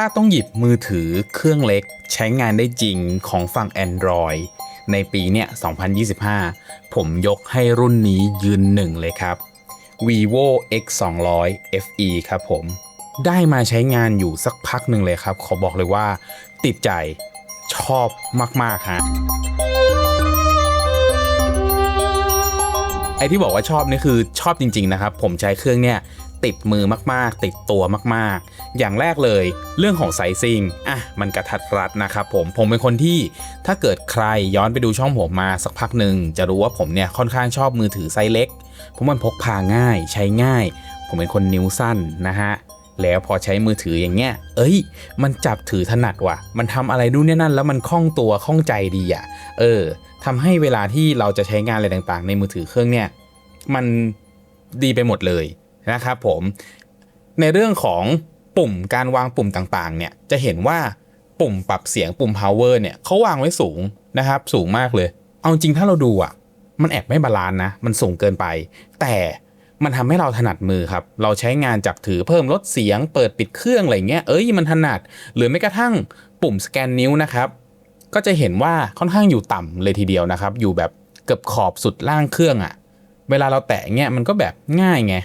ถ้าต้องหยิบมือถือเครื่องเล็กใช้งานได้จริงของฝั่ง Android ในปีเนี้ย2025 ผมยกให้รุ่นนี้ยืนหนึ่งเลยครับ vivo x 2 0 0 fe ครับผม ได้มาใช้งานอยู่สักพักหนึ่งเลยครับ ขอบอกเลยว่า ติดใจชอบมาก ๆ ฮะ ไอที่บอกว่าชอบนี่คือชอบจริง ๆ นะครับ ผมใช้เครื่องเนี่ย ติดมือมากๆ ติดตัวมากๆ อย่างแรกเลย เรื่องของไซซิ่งอะมันกระทัดรัดนะครับผมผมเป็นคนที่ถ้าเกิดใครย้อนไปดูช่องผมมาสักพักหนึ่งจะรู้ว่าผมเนี่ยค่อนข้างชอบมือถือไซส์เล็กเพราะมันพกพาง่ายใช้ง่าย ผมเป็นคนนิ้วสั้นนะฮะแล้วพอใช้มือถืออย่างเงี้ย เอ้ย มันจับถือถนัดว่ะ มันทำอะไรดูเนี่ยนั่น แล้วมันคล่องตัวคล่องใจดีอะ เออทำให้เวลาที่เราจะใช้งานอะไรต่างๆ ในมือถือเครื่องเนี่ย มันดีไปหมดเลย นะครับผมในเรื่องของปุ่มการวางปุ่มต่างๆเนี่ยจะเห็นว่าปุ่มปรับเสียงปุ่ม power เนี่ยเขาวางไว้สูงนะครับสูงมากเลย เอาจริงถ้าเราดูอะมันแอบไม่บาลานนะ มันสูงเกินไป แต่มันทำให้เราถนัดมือครับ เราใช้งานจากถือเพิ่มลดเสียง เปิดปิดเครื่องอะไรเงี้ย เอ้ยมันถนัด หรือไม่กระทั่งปุ่มสแกนนิ้วนะครับ ก็จะเห็นว่าค่อนข้างอยู่ต่ำเลยทีเดียวนะครับ อยู่แบบเกือบขอบสุดล่างเครื่องอะ่ะ เวลาเราแตะเงี้ยมันก็แบบง่ายไง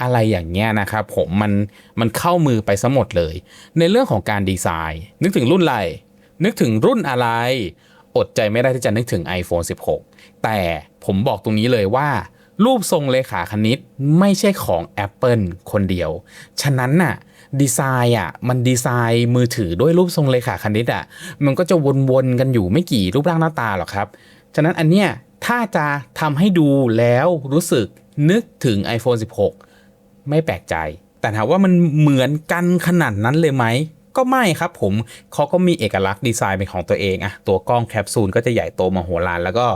อะไรอย่างเงี้ยนะครับผมมันมันเข้ามือไปซะหมดเลย ในเรื่องของการดีไซน์ นึกถึงรุ่นอะไร นึกถึงรุ่นอะไร อดใจไม่ได้ที่จะนึกถึง iPhone 16 แต่ผมบอกตรงนี้เลยว่า รูปทรงเลขาคณิตไม่ใช่ของ Apple คนเดียว ฉะนั้นน่ะดีไซน์อะมันดีไซน์มือถือด้วยรูปทรงเลขาคณิตอะมันก็จะวนๆกันอยู่ไม่กี่รูปร่างหน้าตาหรอกครับ ฉะนั้นอันเนี้ยถ้าจะทำให้ดูแล้วรู้สึกนึกถึง iPhone 16 ไม่แปลกใจ แต่ถามว่ามันเหมือนกันขนาดนั้นเลยไหมก็ไม่ครับผมเขาก็มีเอกลักษณ์ดีไซน์เป็นของตัวเองอะตัวกล้องแคปซูลก็จะใหญ่โตมโหฬารแล้วก็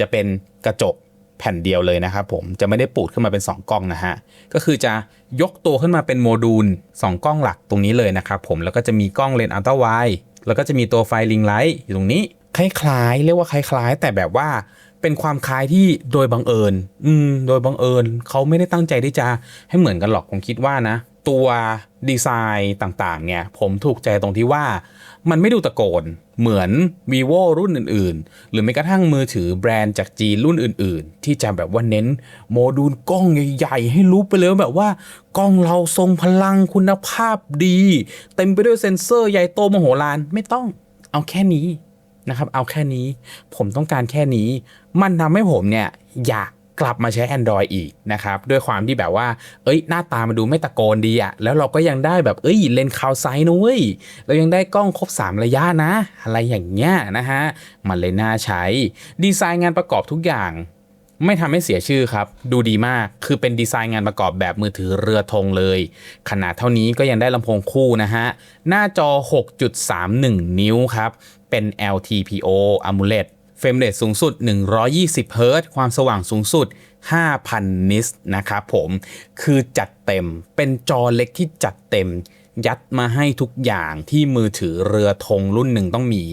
จะเป็นกระจกแผ่นเดียวเลยนะครับผมจะไม่ได้ปูดขึ้นมาเป็น 2 กล้องนะฮะ ก็คือจะยกตัวขึ้นมาเป็นโมดูล 2 กล้องหลักตรงนี้เลยนะครับผมแล้วก็จะมีกล้องเลนส์อัลตร้าไวแล้วก็จะมีตัวไฟลิงไลท์อยู่ตรงนี้ คล้ายๆ เรียกว่าคล้าย ๆ แต่แบบว่า เป็นความคล้ายที่โดยบังเอิญ อืม โดยบังเอิญเขาไม่ได้ตั้งใจที่จะให้เหมือนกันหรอกผมคิดว่านะ ตัวดีไซน์ต่างๆ เนี่ย ผมถูกใจตรงที่ว่า มันไม่ดูตะโกน เหมือน vivo รุ่นอื่นๆ หรือแม้กระทั่งมือถือแบรนด์จากจีนรุ่นอื่น ๆ ที่จะแบบว่าเน้น โมดูลกล้องใหญ่ๆ ให้รู้ไปเลยแบบว่ากล้องเราทรงพลังคุณภาพดี เต็มไปด้วยเซ็นเซอร์ใหญ่โตมโหฬารไม่ต้องเอาแค่นี้ นะครับ เอาแค่นี้ผมต้องการแค่นี้ มันทำให้ผมเนี่ยอยากกลับมาใช้ Android อีกนะครับ ด้วยความที่แบบว่า เอ้ย หน้าตามันดูไม่ตะโกนดีอะแล้วเราก็ยังได้แบบ เอ้ย เลนส์คาวไซน์นะเว้ยเรายังได้กล้องครบ 3 ระยะนะ อะไรอย่างเงี้ยนะฮะ มันเลยน่าใช้ ดีไซน์งานประกอบทุกอย่าง ไม่ทำให้เสียชื่อครับ ดูดีมาก คือเป็นดีไซน์งานประกอบแบบมือถือเรือธงเลย ขนาดเท่านี้ก็ยังได้ลำโพงคู่นะฮะ หน้าจอ 6.31 นิ้วครับ เป็น LTPO AMOLED เฟรมเรทสูงสุด 120เฮิรตความสว่างสูงสุด 5,000 นิตนะครับผม คือจัดเต็ม เป็นจอเล็กที่จัดเต็ม ยัดมาให้ทุกอย่างที่มือถือเรือธงรุ่นหนึ่งต้องมี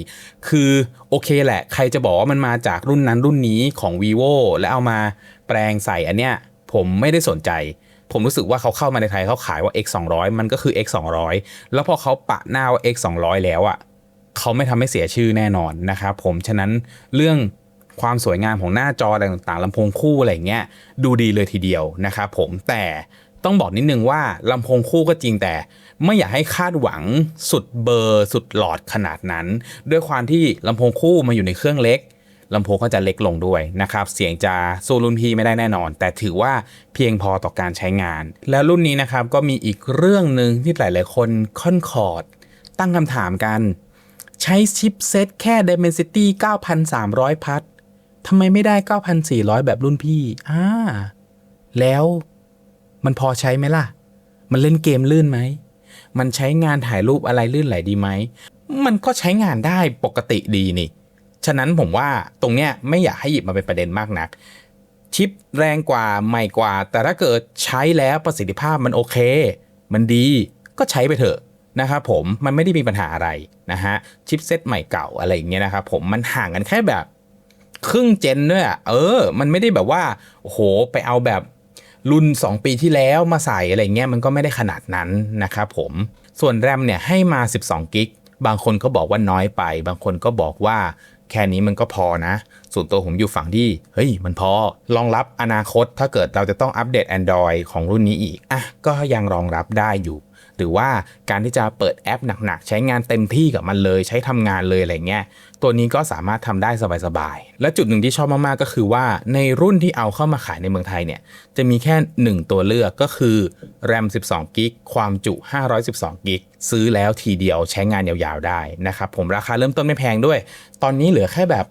คือโอเคแหละ ใครจะบอกว่ามันมาจากรุ่นนั้นรุ่นนี้ของ vivo แล้วเอามาแปลงใส่อันเนี้ย ผมไม่ได้สนใจ ผมรู้สึกว่าเขาเข้ามาในไทยเขาขายว่า X 200มันก็คือ X 200แล้วพอเขาปะหน้าว่า X 200แล้วอะ่ะ เขาไม่ทำให้เสียชื่อแน่นอนนะครับผมฉะนั้นเรื่องความสวยงามของหน้าจออะไรต่างๆลำโพงคู่อะไรเงี้ยดูดีเลยทีเดียวนะครับผมแต่ต้องบอกนิดนึงว่าลำโพงคู่ก็จริงแต่ไม่อยากให้คาดหวังสุดเบอร์สุดหลอดขนาดนั้น ด้วยความที่ลำโพงคู่มาอยู่ในเครื่องเล็กลำโพงก็จะเล็กลงด้วยนะครับ เสียงจะสู้รุ่นพี่ไม่ได้แน่นอน แต่ถือว่าเพียงพอต่อการใช้งาน แล้วรุ่นนี้นะครับก็มีอีกเรื่องหนึ่งที่หลาย ๆ คนค่อนคอร์ดตั้งคำถามกัน ใช้ชิปเซ็ตแค่ Dimensity 9,300 พัททำไมไม่ได้ 9,400 แบบรุ่นพี่ อ่า แล้วมันพอใช้ไหมล่ะ มันเล่นเกมลื่นไหม มันใช้งานถ่ายรูปอะไรลื่นไหลดีไหม มันก็ใช้งานได้ปกติดีนี่ ฉะนั้นผมว่าตรงเนี้ยไม่อยากให้หยิบมาเป็นประเด็นมากนัก ชิปแรงกว่าใหม่กว่า แต่ถ้าเกิดใช้แล้วประสิทธิภาพมันโอเค มันดีก็ใช้ไปเถอะ นะครับผมมันไม่ได้มีปัญหาอะไรนะฮะชิปเซตใหม่เก่าอะไรอย่างเงี้ยนะครับผมมันห่างกันแค่แบบครึ่งเจนด้วยเออ มันไม่ได้แบบว่าโอ้โหไปเอาแบบรุ่น 2 ปีที่แล้วมาใส่อะไรเงี้ยมันก็ไม่ได้ขนาดนั้นนะครับผมส่วนแรมเนี่ยให้มา 12กิกบางคนก็บอกว่าน้อยไป บางคนก็บอกว่าแค่นี้มันก็พอนะ ส่วนตัวผมอยู่ฝั่งที่ เฮ้ย มันพอรองรับอนาคตถ้าเกิดเราจะต้องอัปเดต Android ของรุ่นนี้อีก อะ ก็ยังรองรับได้อยู่ หรือว่าการที่จะเปิดแอปหนักๆ ใช้งานเต็มที่กับมันเลยใช้ทำงานเลยอะไรเงี้ยตัวนี้ก็สามารถทำได้สบายๆ และจุดหนึ่งที่ชอบมาก ๆ ก็คือว่าในรุ่นที่เอาเข้ามาขายในเมืองไทยเนี่ยจะมีแค่ 1 ตัวเลือกก็คือ RAM 12กิกความจุ 512กิกซื้อแล้วทีเดียวใช้งานยาวๆได้นะครับผมราคาเริ่มต้นไม่แพงด้วย ตอนนี้เหลือแค่แบบ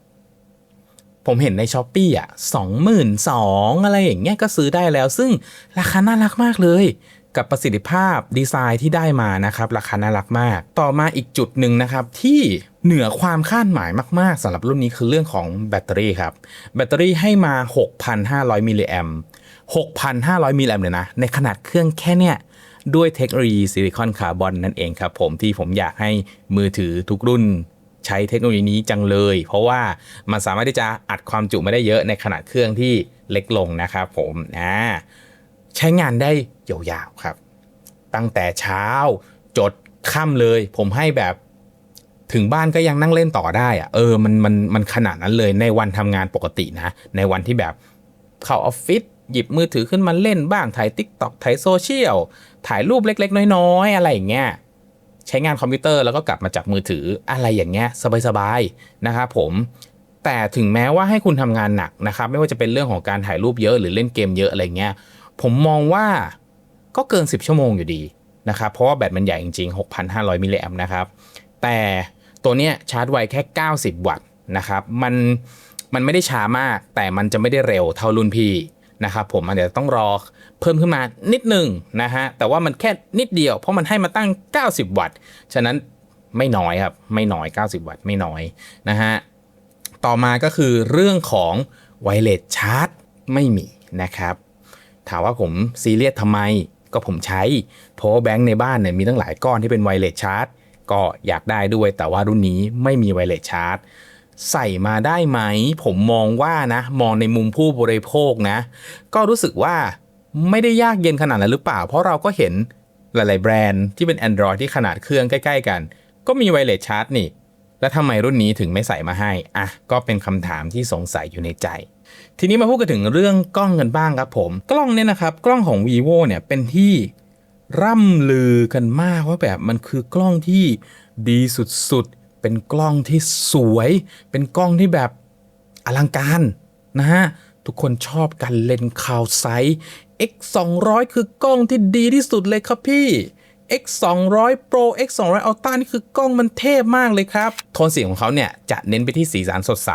ผมเห็นในช้อปปี้อะสองหมื่นสองอะไรอย่างเงี้ยก็ซื้อได้แล้ว ซึ่งราคาน่ารักมากเลย กับประสิทธิภาพดีไซน์ที่ได้มานะครับราคาน่ารักมาก ต่อมาอีกจุดหนึ่งนะครับที่เหนือความคาดหมายมาก ๆสำหรับรุ่นนี้คือเรื่องของแบตเตอรี่ครับ แบตเตอรี่ให้มา 6,500 มิลลิแอม6,500 มิลลิแอมเลยนะ ในขนาดเครื่องแค่เนี้ยด้วยเทคโนโลยีซิลิคอนคาร์บอนนั่นเองครับผมที่ผมอยากให้มือถือทุกรุ่นใช้เทคโนโลยีนี้จังเลย เพราะว่ามันสามารถที่จะอัดความจุไม่ได้เยอะในขนาดเครื่องที่เล็กลงนะครับผมอ่า ใช้งานได้ยาวๆครับ ตั้งแต่เช้าจดค่ำเลย ผมให้แบบถึงบ้านก็ยังนั่งเล่นต่อได้อะเออมันมันมันขนาดนั้นเลยในวันทำงานปกตินะ ในวันที่แบบเข้าออฟฟิศหยิบมือถือขึ้นมาเล่นบ้างถ่าย Tik t o อกถ่ายโซเชียลถ่ายรูปเล็ก ๆ น้อยๆ อะไรอย่างเงี้ยใช้งานคอมพิวเตอร์แล้วก็กลับมาจับมือถืออะไรอย่างเงี้ยสบายๆนะครับผมแต่ถึงแม้ว่าให้คุณทำงานหนักนะครับ ไม่ว่าจะเป็นเรื่องของการถ่ายรูปเยอะหรือเล่นเกมเยอะอะไรเงี้ย ผมมองว่าก็เกิน 10 ชั่วโมงอยู่ดีนะครับ เพราะว่าแบตมันใหญ่จริงๆ 6,500 มิลลิแอมป์นะครับ แต่ตัวเนี้ยชาร์จไวแค่ 90 วัตต์นะครับ มันมันไม่ได้ช้ามาก แต่มันจะไม่ได้เร็วเท่ารุ่นพี่นะครับผมมันเดี๋ยวต้องรอเพิ่มขึ้นมานิดหนึ่งนะฮะ แต่ว่ามันแค่นิดเดียว เพราะมันให้มาตั้ง 90 วัตต์ ฉะนั้นไม่น้อยครับ ไม่น้อย 90 วัตต์ไม่น้อยนะฮะ ต่อมาก็คือเรื่องของไวเลสชาร์จไม่มีนะครับ ถามว่าผมซีเรียสทำไม ก็ผมใช้เพราะแบงค์ในบ้านเนี่ยมีตั้งหลายก้อนที่เป็นไวเลสชาร์จก็อยากได้ด้วย แต่ว่ารุ่นนี้ไม่มีไวเลสชาร์จใส่มาได้ไหม ผมมองว่านะ มองในมุมผู้บริโภคนะ ก็รู้สึกว่าไม่ได้ยากเย็นขนาดนั้นหรือเปล่า เพราะเราก็เห็นหลาย ๆ แบรนด์ที่เป็น Android ที่ขนาดเครื่องใกล้ ๆ กัน ก็มีไวเลสชาร์จนี่ แล้วทำไมรุ่นนี้ถึงไม่ใส่มาให้อะก็เป็นคำถามที่สงสัยอยู่ในใจ ทีนี้มาพูดกันถึงเรื่องกล้องกันบ้างครับผม กล้องเนี่ยนะครับ กล้องของ vivo เนี่ยเป็นที่ร่ำลือกันมากว่าแบบมันคือกล้องที่ดีสุดๆ เป็นกล้องที่สวย เป็นกล้องที่แบบอลังการนะฮะ ทุกคนชอบกันเลนส์ข่าวไซส์ X 200คือกล้องที่ดีที่สุดเลยครับพี่ X 200 Pro X 200 Ultra นี่คือกล้องมันเทพมากเลยครับ โทนสีของเขาเนี่ยจะเน้นไปที่สีสันสดใส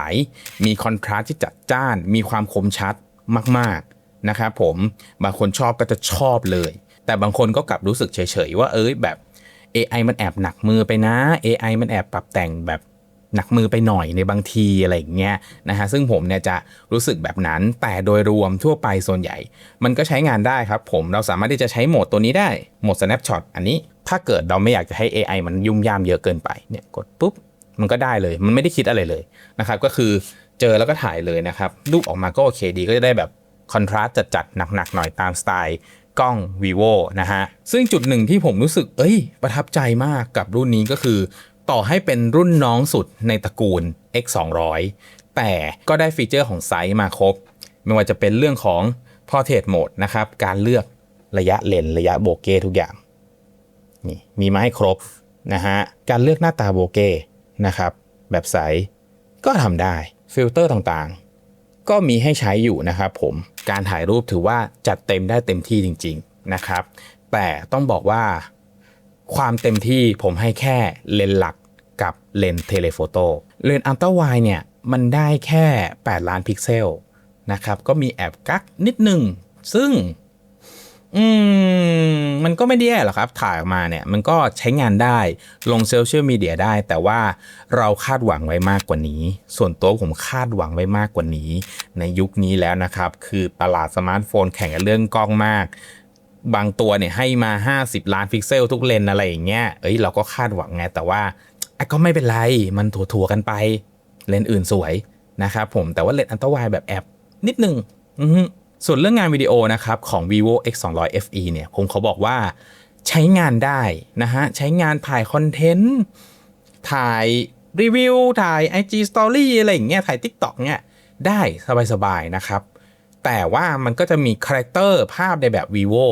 มีคอนทราสต์ที่จัดจ้าน มีความคมชัดมากๆนะครับผม บางคนชอบก็จะชอบเลย แต่บางคนก็กลับรู้สึกเฉยๆว่าเอ้ยแบบ AI มันแอบหนักมือไปนะ AI มันแอบปรับแต่งแบบ หนักมือไปหน่อยในบางทีอะไรอย่างเงี้ยนะฮะซึ่งผมเนี่ยจะรู้สึกแบบนั้นแต่โดยรวมทั่วไปส่วนใหญ่ มันก็ใช้งานได้ครับผมเราสามารถที่จะใช้โหมดตัวนี้ได้โหมด snapshot อันนี้ถ้าเกิดเราไม่อยากจะให้ AI มันยุ่มย่ามเยอะเกินไปเนี่ยกดปุ๊บมันก็ได้เลย มันไม่ได้คิดอะไรเลยนะครับก็คือเจอแล้วก็ถ่ายเลยนะครับรูปออกมาก็โอเคดีก็จะได้แบบคอนทราสต์จัดๆหนักๆหน่อยตามสไตล์กล้อง vivo นะฮะ ซึ่งจุดหนึ่งที่ผมรู้สึก เอ้ย ประทับใจมากกับรุ่นนี้ก็คือ ต่อให้เป็นรุ่นน้องสุดในตระกูล X 200แต่ก็ได้ฟีเจอร์ของไซส์มาครบ ไม่ว่าจะเป็นเรื่องของ portrait mode นะครับ การเลือกระยะเลนส์ระยะโบเก้ทุกอย่าง นี่มีมาให้ครบนะฮะ การเลือกหน้าตาโบเก้นะครับ แบบใสก็ทำได้ ฟิลเตอร์ต่างๆ ก็มีให้ใช้อยู่นะครับผม การถ่ายรูปถือว่าจัดเต็มได้เต็มที่จริง ๆนะครับ แต่ต้องบอกว่าความเต็มที่ผมให้แค่เลนส์หลัก กับเลนส์เทเลโฟโต้เลนส์อัลตร้าไวเนี่ยมันได้แค่ 8 ล้านพิกเซลนะครับ ก็มีแอบกักนิดหนึ่งซึ่ง อืม มันก็ไม่ได้แย่หรอกครับ ถ่ายออกมาเนี่ย มันก็ใช้งานได้ลงโซเชียลมีเดียได้ แต่ว่าเราคาดหวังไว้มากกว่านี้ ส่วนตัวผมคาดหวังไว้มากกว่านี้ ในยุคนี้แล้วนะครับ คือตลาดสมาร์ทโฟนแข่งกันเรื่องกล้องมาก บางตัวเนี่ยให้มา 50 ล้านพิกเซลทุกเลนอะไรอย่างเงี้ย เอ้ยเราก็คาดหวังไงแต่ว่า ก็ไม่เป็นไรมันถั่วๆกันไป เลนส์อื่นสวยนะครับผมแต่ว่าเลนส์อันตราไวแบบแอบนิดนึงส่วนเรื่องงานวิดีโอนะครับของ vivo x 2 0 0 fe เนี่ยผมเขาบอกว่าใช้งานได้นะฮะ ใช้งานถ่ายคอนเทนต์ ถ่ายรีวิว ถ่าย IG Story อะไรอย่างเงี้ยถ่าย TikTok เนี่ยได้สบายๆนะครับ แต่ว่ามันก็จะมีคาแรคเตอร์ภาพในแบบ vivo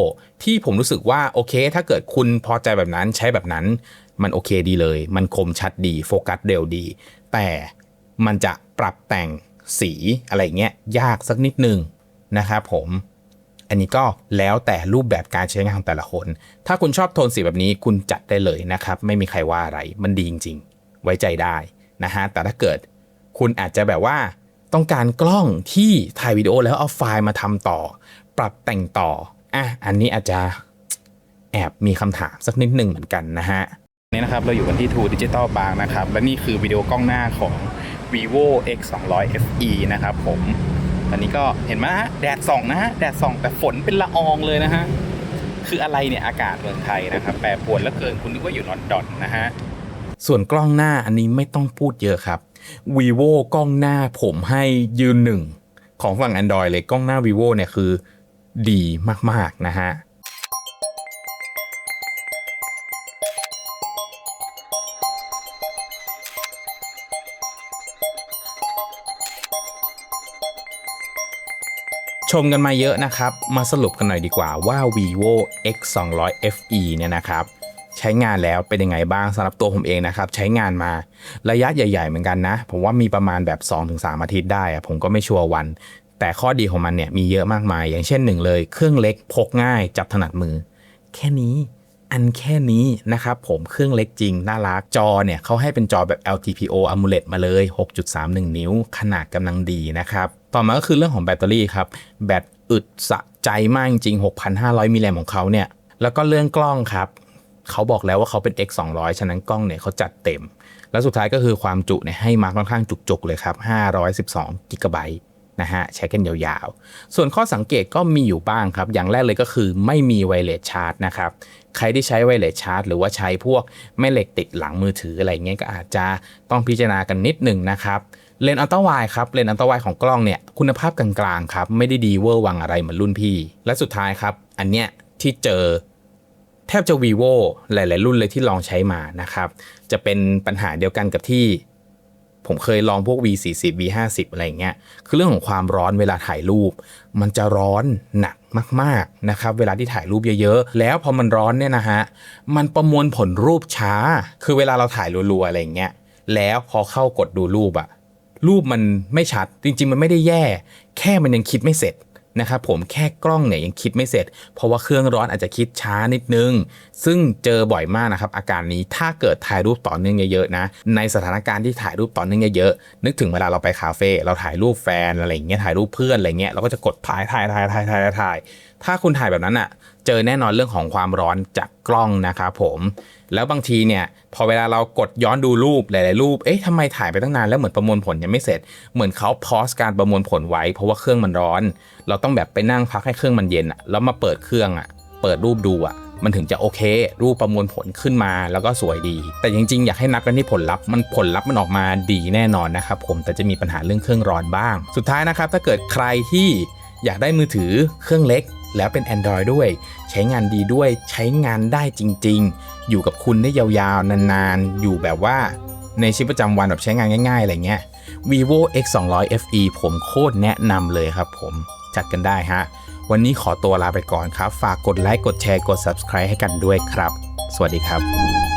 ที่ผมรู้สึกว่า โอเค ถ้าเกิดคุณพอใจแบบนั้นใช้แบบนั้น มันโอเคดีเลย มันคมชัดดีโฟกัสเร็วดี แต่มันจะปรับแต่งสีอะไรเงี้ยยากสักนิดนึงนะครับผมอันนี้ก็แล้วแต่รูปแบบการใช้งานของแต่ละคน ถ้าคุณชอบโทนสีแบบนี้คุณจัดได้เลยนะครับ ไม่มีใครว่าอะไร มันดีจริง ๆ ไว้ใจได้นะฮะ แต่ถ้าเกิดคุณอาจจะแบบว่าต้องการกล้องที่ถ่ายวิดีโอแล้วเอาไฟล์มาทำต่อ ปรับแต่งต่อ อะ อันนี้อาจจะแอบมีคำถามสักนิดหนึ่งเหมือนกันนะฮะ นี่นะครับเราอยู่กันที่ True Digital Park นะครับ และนี่คือวิดีโอกล้องหน้าของ vivo x 2 0 0 fe นะครับผมอันนี้ก็เห็นไหมฮะแดดส่องนะฮะแดดส่องแต่ฝนเป็นละอองเลยนะฮะคืออะไรเนี่ยอากาศเมืองไทยนะครับแปรปรวนเหลือเกินคุณนึกว่าอยู่ลอนดอนนะฮะส่วนกล้องหน้าอันนี้ไม่ต้องพูดเยอะครับ vivo กล้องหน้าผมให้ยืนหนึ่งของฝั่ง Android เลยกล้องหน้า vivo เนี่ยคือดีมากๆนะฮะ ชมกันมาเยอะนะครับ มาสรุปกันหน่อยดีกว่าว่า vivo x 2 0 0 fe เนี่ยนะครับ ใช้งานแล้วเป็นยังไงบ้างสำหรับตัวผมเองนะครับ ใช้งานมาระยะใหญ่ ๆ เหมือนกันนะ ผมว่ามีประมาณแบบ 2-3 อาทิตย์ได้ ผมก็ไม่ชัวร์วัน แต่ข้อดีของมันเนี่ยมีเยอะมากมาย อย่างเช่นหนึ่งเลยเครื่องเล็กพกง่ายจับถนัดมือ แค่นี้อันแค่นี้นะครับผมเครื่องเล็กจริง น่ารักจอเนี่ยเขาให้เป็นจอแบบ LTPO AMOLED มาเลย 6.31 นิ้ว ขนาดกำลังดีนะครับ ต่อมาก็คือเรื่องของแบตเตอรี่ครับ แบตอึดสะใจมากจริง 6,500 มิลลิแอมของเขาเนี่ย แล้วก็เรื่องกล้องครับ เขาบอกแล้วว่าเขาเป็น X 200ฉะนั้นกล้องเนี่ยเขาจัดเต็ม แล้วสุดท้ายก็คือความจุเนี่ยให้มาค่อนข้างจุกๆเลยครับ 512กิกะไบต์นะฮะใช้กันยาวๆ ส่วนข้อสังเกตก็มีอยู่บ้างครับ อย่างแรกเลยก็คือไม่มีไวเลสชาร์จนะครับ ใครที่ใช้ไวเลสชาร์จ หรือว่าใช้พวกแม่เหล็กติดหลังมือถืออะไรเงี้ยก็อาจจะต้องพิจารณากันนิดหนึ่งนะครับ เลนอัลตร้าไวครับเลนอัลตร้าไวของกล้องเนี่ยคุณภาพกลางๆครับไม่ได้ดีเวอร์วังอะไรเหมือนรุ่นพี่ และสุดท้ายครับ อันเนี้ยที่เจอแทบจะ vivo หลาย ๆ รุ่นเลยที่ลองใช้มานะครับ จะเป็นปัญหาเดียวกันกับที่ ผมเคยลองพวก V40 V50 อะไรอย่างเงี้ยคือเรื่องของความร้อนเวลาถ่ายรูป มันจะร้อนหนักมาก ๆ นะครับ เวลาที่ถ่ายรูปเยอะ ๆ แล้วพอมันร้อนเนี่ยนะฮะมันประมวลผลรูปช้า คือเวลาเราถ่ายรัว ๆ อะไรเงี้ยแล้วพอเข้ากดดูรูปอะ รูปมันไม่ชัด จริง ๆ มันไม่ได้แย่ แค่มันยังคิดไม่เสร็จนะครับผมแค่กล้องเนี่ยยังคิดไม่เสร็จ เพราะว่าเครื่องร้อนอาจจะคิดช้านิดนึง ซึ่งเจอบ่อยมากนะครับ อาการนี้ถ้าเกิดถ่ายรูปต่อเนื่องเยอะๆนะ ในสถานการณ์ที่ถ่ายรูปต่อเนื่องเยอะๆนึกถึงเวลาเราไปคาเฟ่เราถ่ายรูปแฟนอะไรอย่างเงี้ยถ่ายรูปเพื่อนอะไรเงี้ยเราก็จะกดถ่ายถ่ายถ่ายถ่ายถ่ายถ่ายถ้าคุณถ่ายแบบนั้นอะ เจอแน่นอนเรื่องของความร้อนจากกล้องนะครับผม แล้วบางทีเนี่ยพอเวลาเรากดย้อนดูรูปหลาย ๆ รูป เอ๊ะทำไมถ่ายไปตั้งนานแล้วเหมือนประมวลผลยังไม่เสร็จ เหมือนเขาพอสการประมวลผลไว้ เพราะว่าเครื่องมันร้อน เราต้องแบบไปนั่งพักให้เครื่องมันเย็นอะแล้วมาเปิดเครื่องอะเปิดรูปดูอะมันถึงจะโอเค รูปประมวลผลขึ้นมาแล้วก็สวยดี แต่จริง ๆ อยากให้นับกันที่ผลลัพธ์มันผลลัพธ์มันออกมาดีแน่นอนนะครับผมแต่จะมีปัญหาเรื่องเครื่องร้อนบ้าง สุดท้ายนะครับถ้าเกิดใครที่อยากได้มือถือเครื่องเล็ก แล้วเป็น Android ด้วย ใช้งานดีด้วยใช้งานได้จริง ๆ อยู่กับคุณได้ยาวๆ นานๆ อยู่แบบว่าในชีวิตประจำวันแบบใช้งานง่าย ๆ อะไรเงี้ย vivo x 2 0 0 fe ผมโคตรแนะนำเลยครับผมจัดกันได้ฮะ วันนี้ขอตัวลาไปก่อนครับ ฝากกดไลค์กดแชร์กด subscribe ให้กันด้วยครับ สวัสดีครับ